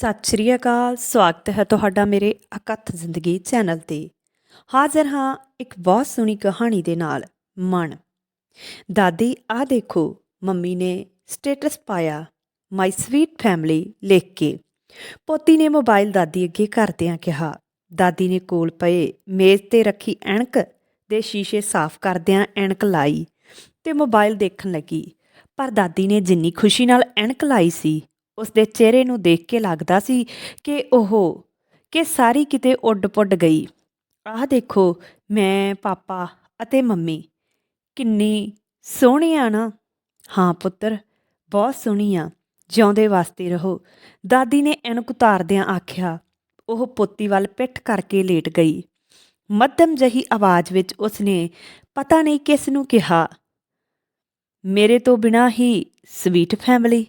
ਸਤਿ ਸ਼੍ਰੀ ਅਕਾਲ, ਸਵਾਗਤ ਹੈ ਤੁਹਾਡਾ ਮੇਰੇ ਅਕਥ ਜ਼ਿੰਦਗੀ ਚੈਨਲ ਤੇ। ਹਾਜ਼ਰ ਹਾਂ ਇੱਕ ਬਹੁਤ ਸੋਹਣੀ ਕਹਾਣੀ ਦੇ ਨਾਲ, ਮਨ। ਦਾਦੀ ਆ ਦੇਖੋ, ਮੰਮੀ ਨੇ ਸਟੇਟਸ ਪਾਇਆ, ਮਾਈ ਸਵੀਟ ਫੈਮਿਲੀ ਲਿਖ ਕੇ। ਪੋਤੀ ਨੇ ਮੋਬਾਈਲ ਦਾਦੀ ਅੱਗੇ ਕਰਦਿਆਂ ਕਿਹਾ, ਦਾਦੀ ਨੇ ਕੋਲ ਪਏ, ਮੇਜ਼ ਤੇ ਰੱਖੀ ਐਣਕ ਦੇ ਸ਼ੀਸ਼ੇ ਸਾਫ਼ ਕਰਦਿਆਂ ਐਣਕ ਲਾਈ ਤੇ ਮੋਬਾਈਲ ਦੇਖਣ ਲੱਗੀ। ਪਰ ਦਾਦੀ ਨੇ ਜਿੰਨੀ ਖੁਸ਼ੀ ਨਾਲ ਐਣਕ ਲਾਈ ਸੀ ਉਸ ਦੇ ਚਿਹਰੇ ਨੂੰ ਦੇਖ ਕੇ ਲੱਗਦਾ ਸੀ ਕਿ ਉਹ ਕਿ ਸਾਰੀ ਕਿਤੇ ਉੱਡ-ਪੁੱਡ ਗਈ। ਆਹ ਦੇਖੋ, ਮੈਂ, ਪਾਪਾ ਅਤੇ ਮੰਮੀ, ਕਿੰਨੀ ਸੋਹਣੀ ਆ ਨਾ। ਹਾਂ ਪੁੱਤਰ, ਬਹੁਤ ਸੋਹਣੀ ਆ ਜਿਉਂਦੇ ਵਾਸਤੇ ਰਹੋ। ਦਾਦੀ ਨੇ ਐਨਕ ਉਤਾਰਦਿਆਂ ਆਖਿਆ, ਉਹ ਪੋਤੀ ਵੱਲ ਪਿੱਠ ਕਰਕੇ ਲੇਟ ਗਈ। ਮੱਧਮ ਜਹੀ ਆਵਾਜ਼ ਵਿੱਚ ਉਸਨੇ ਪਤਾ ਨਹੀਂ ਕਿਸ ਨੂੰ ਕਿਹਾ, ਮੇਰੇ ਤੋਂ ਬਿਨਾ ਹੀ ਸਵੀਟ ਫੈਮਿਲੀ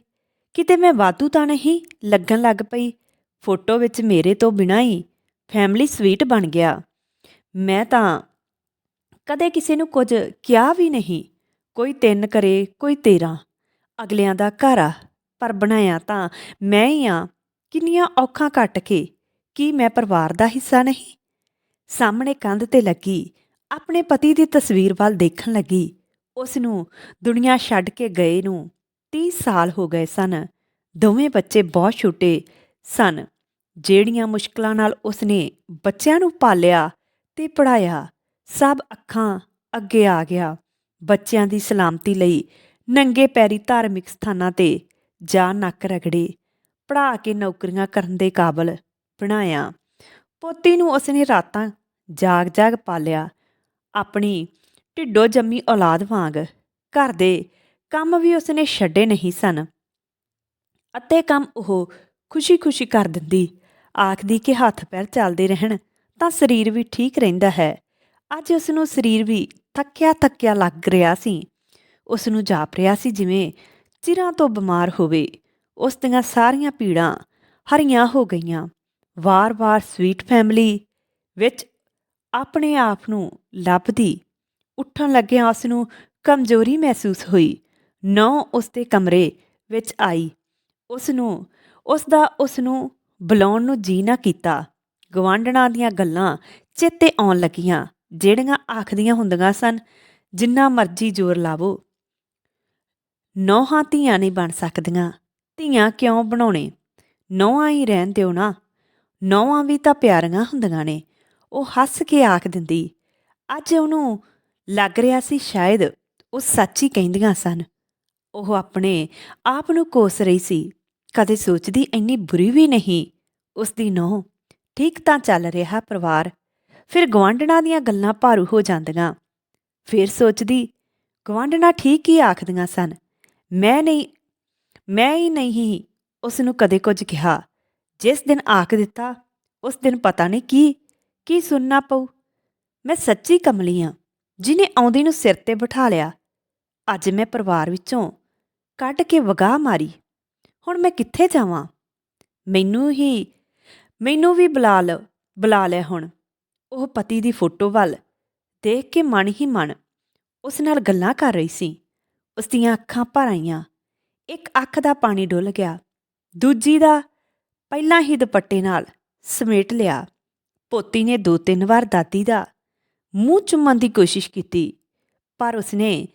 ਕਿਤੇ ਮੈਂ ਵਾਧੂ ਤਾਂ ਨਹੀਂ? ਲੱਗਣ ਲੱਗ ਪਈ। ਫੋਟੋ ਵਿੱਚ ਮੇਰੇ ਤੋਂ ਬਿਨਾਂ ਹੀ ਫੈਮਿਲੀ ਸਵੀਟ ਬਣ ਗਿਆ। ਮੈਂ ਤਾਂ ਕਦੇ ਕਿਸੇ ਨੂੰ ਕੁਝ ਕਿਹਾ ਵੀ ਨਹੀਂ। ਕੋਈ ਤਿੰਨ ਕਰੇ, ਕੋਈ ਤੇਰਾ। ਅਗਲਿਆਂ ਦਾ ਘਰ ਆ, ਪਰ ਬਣਾਇਆ ਤਾਂ ਮੈਂ ਹੀ ਆ। ਕਿੰਨੀਆਂ ਔਖਾਂ ਕੱਟ ਕੇ ਕੀ ਮੈਂ ਪਰਿਵਾਰ ਦਾ ਹਿੱਸਾ ਨਹੀਂ? ਸਾਹਮਣੇ ਕੰਧ ਤੇ ਲੱਗੀ, ਆਪਣੇ ਪਤੀ ਦੀ ਤਸਵੀਰ ਵੱਲ ਦੇਖਣ ਲੱਗੀ। ਉਸ ਨੂੰ ਦੁਨੀਆ ਛੱਡ ਕੇ ਗਏ ਨੂੰ 30 ਸਾਲ ਹੋ ਗਏ ਸਨ। ਦੋਵੇਂ ਬੱਚੇ ਬਹੁਤ ਛੋਟੇ ਸਨ, ਜਿਹੜੀਆਂ ਮੁਸ਼ਕਲਾਂ ਨਾਲ ਉਸਨੇ ਬੱਚਿਆਂ ਨੂੰ ਪਾਲਿਆ ਤੇ ਪੜਾਇਆ ਸਭ ਅੱਖਾਂ ਅੱਗੇ ਆ ਗਿਆ। ਬੱਚਿਆਂ ਦੀ ਸਲਾਮਤੀ ਲਈ ਨੰਗੇ ਪੈਰੀ ਧਾਰਮਿਕ ਸਥਾਨਾਂ ਤੇ ਜਾ ਨੱਕ ਰਗੜੇ ਪੜਾ ਕੇ ਨੌਕਰੀਆਂ ਕਰਨ ਦੇ ਕਾਬਲ ਬਣਾਇਆ। ਪੋਤੀ ਨੂੰ ਉਸਨੇ ਰਾਤਾਂ ਜਾਗ ਜਾਗ ਪਾਲਿਆ। ਆਪਣੀ ਢਿੱਡੋ ਜੰਮੀ ਔਲਾਦ ਵਾਂਗ ਘਰ ਦੇ ਕੰਮ ਵੀ ਉਸਨੇ ਛੱਡੇ ਨਹੀਂ ਸਨ। ਅਤੇ ਕੰਮ ਉਹ ਖੁਸ਼ੀ-ਖੁਸ਼ੀ ਕਰ ਦਿੰਦੀ। ਆਖਦੀ ਕਿ ਹੱਥ ਪੈਰ ਚੱਲਦੇ ਰਹਿਣ, ਤਾਂ ਸਰੀਰ ਵੀ ਠੀਕ ਰਹਿੰਦਾ ਹੈ। ਅੱਜ ਉਸ ਨੂੰ ਸਰੀਰ ਵੀ ਥੱਕਿਆ ਥੱਕਿਆ ਲੱਗ ਰਿਹਾ ਸੀ। ਉਸ ਨੂੰ ਜਾਪ ਰਿਹਾ ਸੀ ਜਿਵੇਂ ਚਿਰਾਂ ਤੋਂ ਬਿਮਾਰ ਹੋਵੇ। ਉਸ ਦੀਆਂ ਸਾਰੀਆਂ ਪੀੜਾਂ ਹਰੀਆਂ ਹੋ ਗਈਆਂ। ਵਾਰ-ਵਾਰ ਸਵੀਟ ਫੈਮਿਲੀ ਵਿੱਚ ਆਪਣੇ ਆਪ ਨੂੰ ਲੱਭਦੀ। ਉੱਠਣ ਲੱਗਿਆ ਉਸ ਨੂੰ ਕਮਜ਼ੋਰੀ ਮਹਿਸੂਸ ਹੋਈ। ਨੌ ਉਸ ਕਮਰੇ ਵਿੱਚ ਆਈ। ਉਸ ਨੂੰ ਉਸ ਦਾ ਉਸ ਨੂੰ ਬੁਲਾਉਣ ਨੂੰ ਜੀ ਨਾ ਕੀਤਾ। ਗਵਾਂਢਣਾ ਦੀਆਂ ਗੱਲਾਂ ਚੇਤੇ ਆਉਣ ਲੱਗੀਆਂ, ਜਿਹੜੀਆਂ ਆਖਦੀਆਂ ਹੁੰਦੀਆਂ ਸਨ, ਜਿੰਨਾ ਮਰਜ਼ੀ ਜ਼ੋਰ ਲਾਵੋ। ਨੌਹਾਂ ਧੀਆਂ ਨਹੀਂ ਬਣ ਸਕਦੀਆਂ। ਧੀਆਂ ਕਿਉਂ ਬਣਾਉਣੇ? ਨੌਹਾਂ ਹੀ ਰਹਿਣ ਦਿਓ ਨਾ। ਨੌਹਾਂ ਵੀ ਤਾਂ ਪਿਆਰੀਆਂ ਹੁੰਦੀਆਂ ਨੇ। ਉਹ ਹੱਸ ਕੇ ਆਖ ਦਿੰਦੀ। ਅੱਜ ਉਹਨੂੰ ਲੱਗ ਰਿਹਾ ਸੀ ਸ਼ਾਇਦ ਉਹ ਸੱਚ ਹੀ ਕਹਿੰਦੀਆਂ ਸਨ। ਉਹ ਆਪਣੇ ਆਪ ਨੂੰ ਕੋਸ ਰਹੀ ਸੀ। ਕਦੇ ਸੋਚਦੀ ਇੰਨੀ ਬੁਰੀ ਵੀ ਨਹੀਂ। ਉਸ ਦੀ ਨੌ ਠੀਕ ਤਾਂ ਚੱਲ ਰਿਹਾ ਪਰਿਵਾਰ। ਫਿਰ ਗਵਾਂਢਣਾ ਦੀਆਂ ਗੱਲਾਂ ਭਾਰੂ ਹੋ ਜਾਂਦੀਆਂ। ਫਿਰ ਸੋਚਦੀ ਗਵਾਂਢਣਾ ਠੀਕ ਹੀ ਆਖਦੀਆਂ ਸਨ। ਮੈਂ ਨਹੀਂ, ਮੈਂ ਹੀ ਨਹੀਂ ਉਸ ਨੂੰ ਕਦੇ ਕੁਝ ਕਿਹਾ। ਜਿਸ ਦਿਨ ਆਖ ਦਿੱਤਾ, ਉਸ ਦਿਨ ਪਤਾ ਨਹੀਂ ਕੀ ਕੀ ਸੁਣਨਾ ਪਊ। ਮੈਂ ਸੱਚੀ ਕਮਲੀ ਆ ਜਿਨੇ ਆਉਂਦੀ ਨੂੰ ਸਿਰ ਤੇ ਬਿਠਾ ਲਿਆ। ਅੱਜ ਮੈਂ ਪਰਿਵਾਰ ਵਿੱਚੋਂ ਕੱਢ ਕੇ ਵਗਾਹ ਮਾਰੀ। ਹੁਣ ਮੈਂ ਕਿੱਥੇ ਜਾਵਾਂ? ਮੈਨੂੰ ਹੀ, ਮੈਨੂੰ ਵੀ ਬੁਲਾ ਲ, ਬੁਲਾ ਲੈ ਹੁਣ। ਉਹ ਪਤੀ ਦੀ ਫੋਟੋ ਵੱਲ ਦੇਖ ਕੇ ਮਨ ਹੀ ਮਨ ਉਸ ਨਾਲ ਗੱਲਾਂ ਕਰ ਰਹੀ ਸੀ। ਉਸ ਦੀਆਂ ਅੱਖਾਂ ਭਰ ਆਈਆਂ। ਇੱਕ ਅੱਖ ਦਾ ਪਾਣੀ ਡੁੱਲ ਗਿਆ। ਦੂਜੀ ਦਾ ਪਹਿਲਾਂ ਹੀ ਦੁਪੱਟੇ ਨਾਲ ਸਮੇਟ ਲਿਆ। ਪੋਤੀ ਨੇ ਦੋ ਤਿੰਨ ਵਾਰ ਦਾਦੀ ਦਾ ਮੂੰਹ ਚੁੰਮਣ ਦੀ ਕੋਸ਼ਿਸ਼ ਕੀਤੀ, ਪਰ ਉਸਨੇ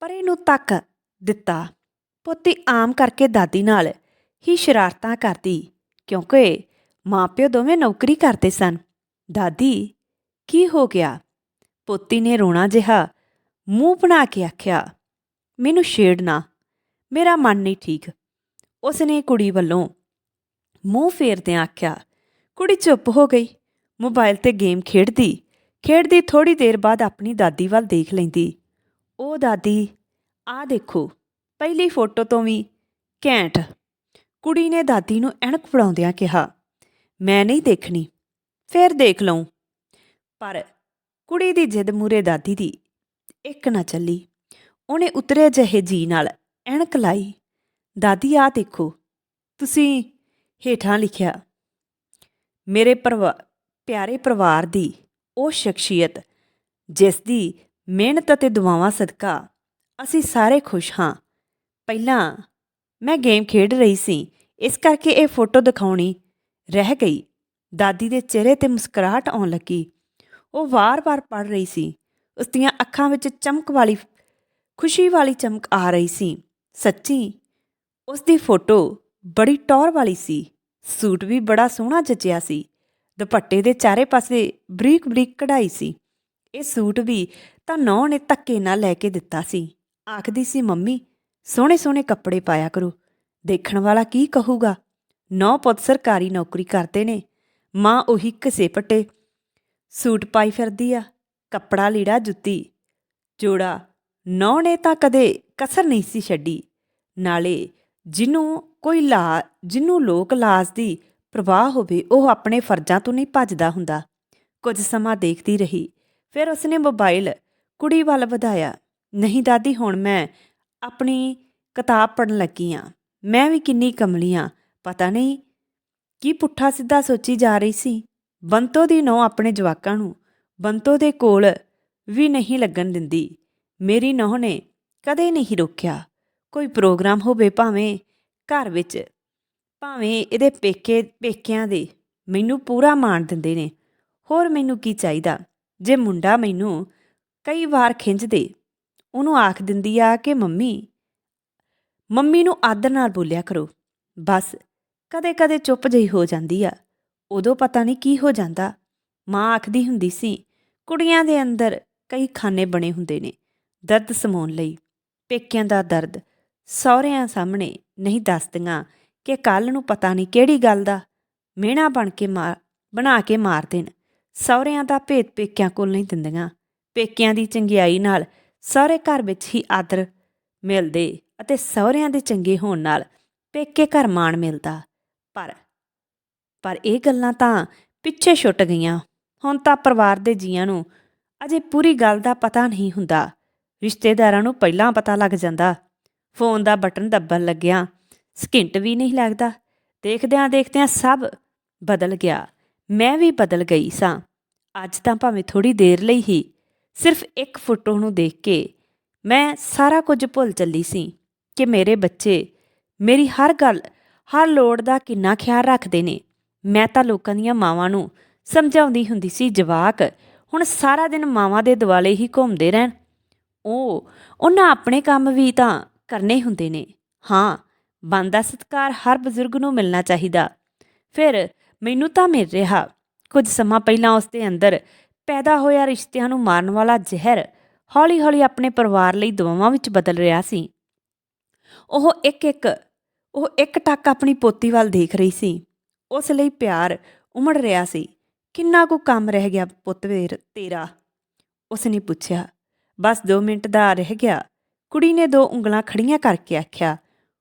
ਪਰੇ ਨੂੰ ਤੱਕ ਦਿੱਤਾ। ਪੋਤੀ ਆਮ ਕਰਕੇ ਦਾਦੀ ਨਾਲ ਹੀ ਸ਼ਰਾਰਤਾਂ ਕਰਦੀ, ਕਿਉਂਕਿ ਮਾਪਿਓ ਦੋਵੇਂ ਨੌਕਰੀ ਕਰਦੇ ਸਨ। ਦਾਦੀ, ਕੀ ਹੋ ਗਿਆ? ਪੋਤੀ ਨੇ ਰੋਣਾ ਜਿਹਾ ਮੂੰਹ ਬਣਾ ਕੇ ਆਖਿਆ, ਮੈਨੂੰ ਛੇੜਨਾ ਮੇਰਾ ਮਨ ਨਹੀਂ ਠੀਕ। ਉਸ ਨੇ ਕੁੜੀ ਵੱਲੋਂ ਮੂੰਹ ਫੇਰਦਿਆਂ ਆਖਿਆ, ਕੁੜੀ ਚੁੱਪ ਹੋ ਗਈ ਮੋਬਾਈਲ ਤੇ ਗੇਮ ਖੇਡਦੀ ਖੇਡਦੀ ਥੋੜੀ ਦੇਰ ਬਾਅਦ ਆਪਣੀ ਦਾਦੀ ਵੱਲ ਦੇਖ ਲੈਂਦੀ। ਉਹ ਦਾਦੀ ਆ ਦੇਖੋ ਪਹਿਲੀ ਫੋਟੋ ਤੋਂ ਵੀ ਘੈਂਟ। ਕੁੜੀ ਨੇ ਦਾਦੀ ਨੂੰ ਐਣਕ ਫੜਾਉਂਦਿਆਂ ਕਿਹਾ, ਮੈਂ ਨਹੀਂ ਦੇਖਣੀ, ਫੇਰ ਦੇਖ ਲਊ। ਪਰ ਕੁੜੀ ਦੀ ਜਿੱਦ ਮੂਰੇ ਦਾਦੀ ਦੀ ਇੱਕ ਨਾ ਚੱਲੀ। ਉਹਨੇ ਉਤਰੇ ਜਿਹੇ ਜੀ ਨਾਲ ਐਣਕ ਲਾਈ। ਦਾਦੀ ਆ ਦੇਖੋ, ਤੁਸੀਂ ਹੇਠਾਂ ਲਿਖਿਆ, ਮੇਰੇ ਪਰਿਵਾਰ ਪਿਆਰੇ ਪਰਿਵਾਰ ਦੀ ਉਹ ਸ਼ਖਸੀਅਤ, ਜਿਸ ਦੀ ਮਿਹਨਤ ਅਤੇ ਦੁਆਵਾਂ ਸਦਕਾ ਅਸੀਂ ਸਾਰੇ ਖੁਸ਼ ਹਾਂ। ਪਹਿਲਾਂ ਮੈਂ ਗੇਮ ਖੇਡ ਰਹੀ ਸੀ, ਇਸ ਕਰਕੇ ਇਹ ਫੋਟੋ ਦਿਖਾਉਣੀ ਰਹਿ ਗਈ। ਦਾਦੀ ਦੇ ਚਿਹਰੇ ਤੇ ਮੁਸਕਰਾਹਟ ਆਉਣ ਲੱਗੀ। ਉਹ ਵਾਰ-ਵਾਰ ਪੜ ਰਹੀ ਸੀ। ਉਸ ਦੀਆਂ ਅੱਖਾਂ ਵਿੱਚ ਚਮਕ ਵਾਲੀ, ਖੁਸ਼ੀ ਵਾਲੀ ਚਮਕ ਆ ਰਹੀ ਸੀ। ਸੱਚੀ, ਉਸ ਦੀ ਫੋਟੋ ਬੜੀ ਟੌਰ ਵਾਲੀ ਸੀ। ਸੂਟ ਵੀ ਬੜਾ ਸੋਹਣਾ ਜਚਿਆ ਸੀ। ਦੁਪੱਟੇ ਦੇ ਚਾਰੇ ਪਾਸੇ ਬਰੀਕ ਬਰੀਕ ਕਢਾਈ ਸੀ। ਇਹ ਸੂਟ ਵੀ ਤਾਂ ਨੌ ਨੇ ਧੱਕੇ ਨਾਲ ਲੈ ਕੇ ਦਿੱਤਾ ਸੀ। ਆਖਦੀ ਸੀ, ਮੰਮੀ ਸੋਹਣੇ ਸੋਹਣੇ ਕੱਪੜੇ ਪਾਇਆ ਕਰੋ। ਦੇਖਣ ਵਾਲਾ ਕੀ ਕਹੂਗਾ? ਨੌ ਪੁੱਤ ਸਰਕਾਰੀ ਨੌਕਰੀ ਕਰਦੇ ਨੇ। ਮਾਂ ਉਹੀ ਘਸੇ ਪੱਟੇ। ਸੂਟ ਪਾਈ ਫਿਰਦੀ ਆ, ਕੱਪੜਾ ਲੀੜਾ ਜੁੱਤੀ। ਜੋੜਾ, ਨੌ ਨੇ ਤਾਂ ਕਦੇ ਕਸਰ ਨਹੀਂ ਸੀ ਛੱਡੀ। ਨਾਲੇ ਜਿਹਨੂੰ ਕੋਈ ਲਾ ਜਿਹਨੂੰ ਲੋਕ ਲਾਜ ਦੀ ਪ੍ਰਵਾਹ ਹੋਵੇ, ਉਹ ਆਪਣੇ ਫਰਜ਼ਾਂ ਤੋਂ ਨਹੀਂ ਭੱਜਦਾ ਹੁੰਦਾ। ਕੁਝ ਸਮਾਂ ਦੇਖਦੀ ਰਹੀ। ਫਿਰ ਉਸਨੇ ਮੋਬਾਈਲ ਕੁੜੀ ਵੱਲ ਵਧਾਇਆ। ਨਹੀਂ ਦਾਦੀ, ਹੁਣ ਮੈਂ ਆਪਣੀ ਕਿਤਾਬ ਪੜਨ ਲੱਗੀ ਆ। ਮੈਂ ਵੀ ਕਿੰਨੀ ਕਮਲੀ ਆਂ। ਪਤਾ ਨਹੀਂ ਕੀ ਪੁੱਠਾ ਸਿੱਧਾ ਸੋਚੀ ਜਾ ਰਹੀ ਸੀ। ਬੰਤੋ ਦੀ ਨੌ ਆਪਣੇ ਜਵਾਕਾਂ ਨੂੰ, ਬੰਤੋ ਦੇ ਕੋਲ ਵੀ ਨਹੀਂ ਲੱਗਣ ਦਿੰਦੀ। ਮੇਰੀ ਨੌ ਨੇ ਕਦੇ ਨਹੀਂ ਰੋਕਿਆ। ਕੋਈ ਪ੍ਰੋਗਰਾਮ ਹੋਵੇ ਭਾਵੇਂ ਘਰ ਵਿੱਚ, ਭਾਵੇਂ ਇਹਦੇ ਪੇਕੇ, ਪੇਕਿਆਂ ਦੇ, ਮੈਨੂੰ ਪੂਰਾ ਮਾਣ ਦਿੰਦੇ ਨੇ। ਹੋਰ ਮੈਨੂੰ ਕੀ ਚਾਹੀਦਾ? ਜੇ ਮੁੰਡਾ ਮੈਨੂੰ ਕਈ ਵਾਰ ਖਿੰਝਦੇ ਉਹਨੂੰ ਆਖ ਦਿੰਦੀ ਆ ਕਿ ਮੰਮੀ ਮੰਮੀ ਨੂੰ ਆਦਰ ਨਾਲ ਬੋਲਿਆ ਕਰੋ। ਬਸ, ਕਦੇ-ਕਦੇ ਚੁੱਪ ਜਿਹੀ ਹੋ ਜਾਂਦੀ ਆ। ਉਦੋਂ ਪਤਾ ਨਹੀਂ ਕੀ ਹੋ ਜਾਂਦਾ। ਮਾਂ ਆਖਦੀ ਹੁੰਦੀ ਸੀ, ਕੁੜੀਆਂ ਦੇ ਅੰਦਰ ਕਈ ਖਾਨੇ ਬਣੇ ਹੁੰਦੇ ਨੇ, ਦਰਦ ਸਮਾਉਣ ਲਈ। ਪੇਕਿਆਂ ਦਾ ਦਰਦ ਸਹੁਰਿਆਂ ਸਾਹਮਣੇ ਨਹੀਂ ਦੱਸਦੀਆਂ ਕਿ ਕੱਲ ਨੂੰ ਪਤਾ ਨਹੀਂ ਕਿਹੜੀ ਗੱਲ ਦਾ ਮਿਹਣਾ ਬਣ ਕੇ ਮਾਰ ਬਣਾ ਕੇ ਮਾਰ ਦੇਣ। ਸਹੁਰਿਆਂ ਦਾ ਭੇਤ ਪੇਕਿਆਂ ਕੋਲ ਨਹੀਂ ਦਿੰਦੀਆਂ। ਪੇਕਿਆਂ ਦੀ ਚੰਗਿਆਈ ਨਾਲ ਸਹੁਰੇ ਘਰ ਵਿੱਚ ਹੀ ਆਦਰ ਮਿਲਦੇ ਅਤੇ ਸਹੁਰਿਆਂ ਦੇ ਚੰਗੇ ਹੋਣ ਨਾਲ ਪੇਕੇ ਘਰ ਮਾਣ ਮਿਲਦਾ। ਪਰ ਪਰ ਇਹ ਗੱਲਾਂ ਤਾਂ ਪਿੱਛੇ ਛੁੱਟ ਗਈਆਂ। ਹੁਣ ਤਾਂ ਪਰਿਵਾਰ ਦੇ ਜੀਆਂ ਨੂੰ ਅਜੇ ਪੂਰੀ ਗੱਲ ਦਾ ਪਤਾ ਨਹੀਂ ਹੁੰਦਾ। ਰਿਸ਼ਤੇਦਾਰਾਂ ਨੂੰ ਪਹਿਲਾਂ ਪਤਾ ਲੱਗ ਜਾਂਦਾ। ਫੋਨ ਦਾ ਬਟਨ ਦੱਬਣ ਲੱਗਿਆ ਸਕਿੰਟ ਵੀ ਨਹੀਂ ਲੱਗਦਾ। ਦੇਖਦਿਆਂ ਦੇਖਦਿਆਂ ਸਭ ਬਦਲ ਗਿਆ। ਮੈਂ ਵੀ ਬਦਲ ਗਈ ਸਾਂ। ਅੱਜ ਤਾਂ ਭਾਵੇਂ ਥੋੜੀ ਦੇਰ ਲਈ ਹੀ ਸਿਰਫ ਇੱਕ ਫੋਟੋ ਨੂੰ ਦੇਖ ਕੇ ਮੈਂ ਸਾਰਾ ਕੁਝ ਭੁੱਲ ਚੱਲੀ ਸੀ ਕਿ ਮੇਰੇ ਬੱਚੇ ਮੇਰੀ ਹਰ ਗੱਲ, ਹਰ ਲੋੜ ਦਾ ਕਿੰਨਾ ਖਿਆਲ ਰੱਖਦੇ ਨੇ। ਮੈਂ ਤਾਂ ਲੋਕਾਂ ਦੀਆਂ ਮਾਵਾਂ ਨੂੰ ਸਮਝਾਉਂਦੀ ਹੁੰਦੀ ਸੀ, ਜਵਾਕ, ਹੁਣ ਸਾਰਾ ਦਿਨ ਮਾਵਾਂ ਦੇ ਦੁਆਲੇ ਹੀ ਘੁੰਮਦੇ ਰਹਿਣ। ਉਹ, ਉਹਨਾਂ ਆਪਣੇ ਕੰਮ ਵੀ ਤਾਂ ਕਰਨੇ ਹੁੰਦੇ ਨੇ। ਹਾਂ, ਬੰਦਾ ਸਤਕਾਰ ਹਰ ਬਜ਼ੁਰਗ ਨੂੰ ਮਿਲਣਾ ਚਾਹੀਦਾ। ਫਿਰ ਮੈਨੂੰ ਤਾਂ ਮਿਲ ਰਿਹਾ। ਕੁਝ ਸਮਾਂ ਪਹਿਲਾਂ ਉਸ ਦੇ ਅੰਦਰ ਪੈਦਾ ਹੋਇਆ ਰਿਸ਼ਤਿਆਂ ਨੂੰ ਮਾਰਨ ਵਾਲਾ ਜ਼ਹਿਰ ਹੌਲੀ-ਹੌਲੀ ਆਪਣੇ ਪਰਿਵਾਰ ਲਈ ਦਵਾਵਾਂ ਵਿੱਚ ਬਦਲ ਰਿਹਾ ਸੀ। ਉਹ ਇੱਕ ਇੱਕ ਉਹ ਇੱਕ ਟੱਕ ਆਪਣੀ ਪੋਤੀ ਵੱਲ ਦੇਖ ਰਹੀ ਸੀ। ਉਸ ਲਈ ਪਿਆਰ ਉਮੜ ਰਿਹਾ ਸੀ। ਕਿੰਨਾ ਕੁ ਕੰਮ ਰਹਿ ਗਿਆ ਪੁੱਤ ਵੀਰ ਤੇਰਾ? ਉਸ ਨੇ ਪੁੱਛਿਆ। ਬਸ 2 ਮਿੰਟ ਦਾ ਰਹਿ ਗਿਆ। ਕੁੜੀ ਨੇ ਦੋ ਉਂਗਲਾਂ ਖੜੀਆਂ ਕਰਕੇ ਆਖਿਆ,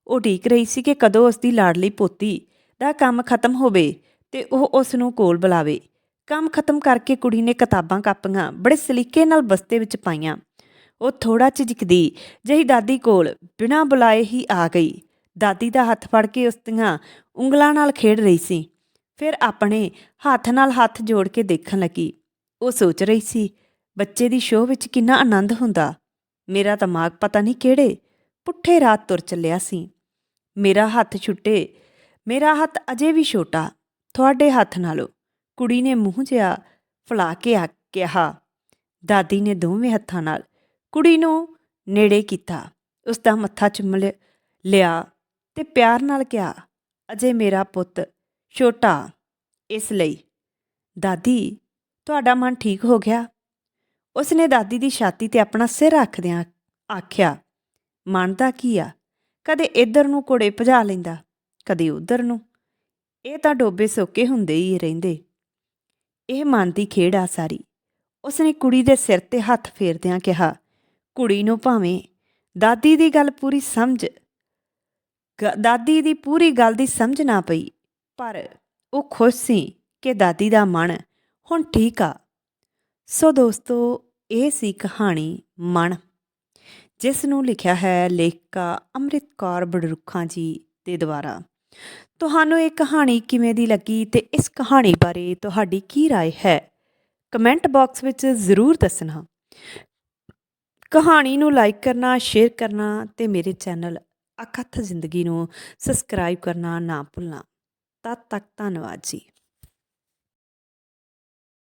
ਉਹ ਢੀਕ ਰਹੀ ਸੀ ਕਿ ਕਦੋਂ ਉਸ ਦੀ ਲਾਡਲੀ ਪੋਤੀ ਦਾ ਕੰਮ ਖਤਮ ਹੋਵੇ ਤੇ ਉਹ ਉਸ ਨੂੰ ਕੋਲ ਬੁਲਾਵੇ। ਕੰਮ ਖਤਮ ਕਰਕੇ ਕੁੜੀ ਨੇ ਕਿਤਾਬਾਂ ਕਾਪੀਆਂ ਬੜੇ ਸਲੀਕੇ ਨਾਲ ਬਸਤੇ ਵਿੱਚ ਪਾਈਆਂ। ਉਹ ਥੋੜਾ ਝਿਜਕਦੀ, ਜਹੀ ਦਾਦੀ ਕੋਲ ਬਿਨਾਂ ਬੁਲਾਏ ਹੀ ਆ ਗਈ। ਦਾਦੀ ਦਾ ਹੱਥ ਫੜ ਕੇ ਉਸ ਦੀਆਂ ਉਂਗਲਾਂ ਨਾਲ ਖੇਡ ਰਹੀ ਸੀ। ਫਿਰ ਆਪਣੇ ਹੱਥ ਨਾਲ ਹੱਥ ਜੋੜ ਕੇ ਦੇਖਣ ਲੱਗੀ। ਉਹ ਸੋਚ ਰਹੀ ਸੀ, ਬੱਚੇ ਦੀ ਸ਼ੋਅ ਵਿੱਚ ਕਿੰਨਾ ਆਨੰਦ ਹੁੰਦਾ। ਮੇਰਾ ਦਿਮਾਗ ਪਤਾ ਨਹੀਂ ਕਿਹੜੇ ਪੁੱਠੇ ਰਾਤ ਤੁਰ ਚੱਲਿਆ ਸੀ। ਮੇਰਾ ਹੱਥ ਛੁੱਟੇ, ਮੇਰਾ ਹੱਥ ਅਜੇ ਵੀ ਛੋਟਾ, ਤੁਹਾਡੇ ਹੱਥ ਨਾਲੋਂ। ਕੁੜੀ ਨੇ ਮੂੰਹ ਜਿਹਾ ਫਲਾ ਕੇ ਆ ਕਿਹਾ, ਦਾਦੀ ਨੇ ਦੋਵੇਂ ਹੱਥਾਂ ਨਾਲ ਕੁੜੀ ਨੂੰ ਨੇੜੇ ਕੀਤਾ। ਉਸ ਦਾ ਮੱਥਾ ਚੁੰਮ ਲਿ- ਲਿਆ ਤੇ ਪਿਆਰ ਨਾਲ ਕਿਹਾ, ਅਜੇ ਮੇਰਾ ਪੁੱਤ ਛੋਟਾ, ਇਸ ਲਈ। ਦਾਦੀ, ਤੁਹਾਡਾ ਮਨ ਠੀਕ ਹੋ ਗਿਆ? ਉਸ ਨੇ ਦਾਦੀ ਦੀ ਛਾਤੀ ਤੇ ਆਪਣਾ ਸਿਰ ਰੱਖਦਿਆਂ ਆਖਿਆ ਮਨ ਦਾ ਕੀ ਆ? ਕਦੇ ਇੱਧਰ ਨੂੰ ਘੋੜੇ ਭਜਾ ਲੈਂਦਾ, ਕਦੇ ਉੱਧਰ ਨੂੰ। ਇਹ ਤਾਂ ਡੋਬੇ ਸੋਕੇ ਹੁੰਦੇ ਹੀ ਰਹਿੰਦੇ। ਇਹ ਮਨ ਦੀ ਖੇਡ ਆ ਸਾਰੀ। ਉਸਨੇ ਕੁੜੀ ਦੇ ਸਿਰ ਤੇ ਹੱਥ ਫੇਰਦਿਆਂ ਕਿਹਾ, ਕੁੜੀ ਨੂੰ ਭਾਵੇਂ ਦਾਦੀ ਦੀ ਗੱਲ ਪੂਰੀ ਸਮਝ, ਗ- ਦਾਦੀ ਦੀ ਪੂਰੀ ਗੱਲ ਦੀ ਸਮਝ ਨਾ ਪਈ, ਪਰ ਉਹ ਖੁਸ਼ ਸੀ ਕਿ ਦਾਦੀ ਦਾ ਮਨ ਹੁਣ ਠੀਕ ਆ। ਸੋ ਦੋਸਤੋ, ਇਹ ਸੀ ਕਹਾਣੀ ਮਨ, ਜਿਸ ਨੂੰ ਲਿਖਿਆ ਹੈ ਲੇਖਕਾ ਅੰਮ੍ਰਿਤ ਕੌਰ ਬੜਰੁੱਖਾਂ ਜੀ ਦੇ ਦੁਆਰਾ। ਤੁਹਾਨੂੰ ਇਹ ਕਹਾਣੀ ਕਿਵੇਂ ਦੀ ਲੱਗੀ ਤੇ ਇਸ ਕਹਾਣੀ ਬਾਰੇ ਤੁਹਾਡੀ ਕੀ رائے ਹੈ ਕਮੈਂਟ ਬਾਕਸ ਵਿੱਚ ਜ਼ਰੂਰ ਦੱਸਣਾ ਕਹਾਣੀ ਨੂੰ ਲਾਈਕ ਕਰਨਾ ਸ਼ੇਅਰ ਕਰਨਾ ਤੇ ਮੇਰੇ ਚੈਨਲ ਅਕਥ ਜ਼ਿੰਦਗੀ ਨੂੰ ਸਬਸਕ੍ਰਾਈਬ ਕਰਨਾ ਨਾ ਭੁੱਲਣਾ ਤਦ ਤੱਕ ਧੰਨਵਾਦ ਜੀ